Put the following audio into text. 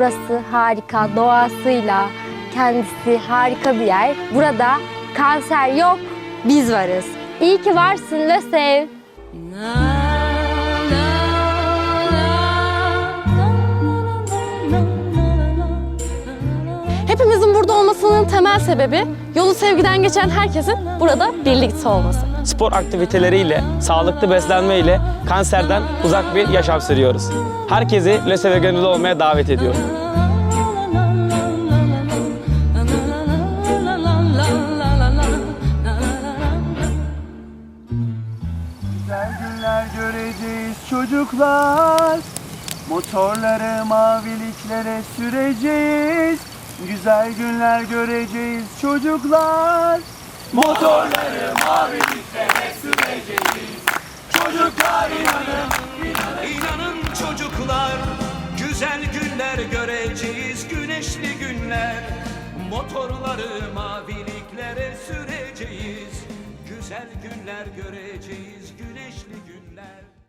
Burası harika doğasıyla, kendisi harika bir yer. Burada kanser yok, biz varız. İyi ki varsın Lösev. Hepimizin burada olmasının temel sebebi yolu sevgiden geçen herkesin burada birlikte olması. Spor aktiviteleriyle, sağlıklı beslenme ile kanserden uzak bir yaşam sürüyoruz. Herkesi LÖSEV'e gönüllü olmaya davet ediyorum. Günler göreceğiz çocuklar. Motorları maviliklere süreceğiz. Güzel günler göreceğiz çocuklar. Motorları maviliklere süreceğiz. Çocuklar inanın İnanın çocuklar. Güzel günler göreceğiz güneşli günler. Motorları maviliklere süreceğiz. Güzel günler göreceğiz güneşli günler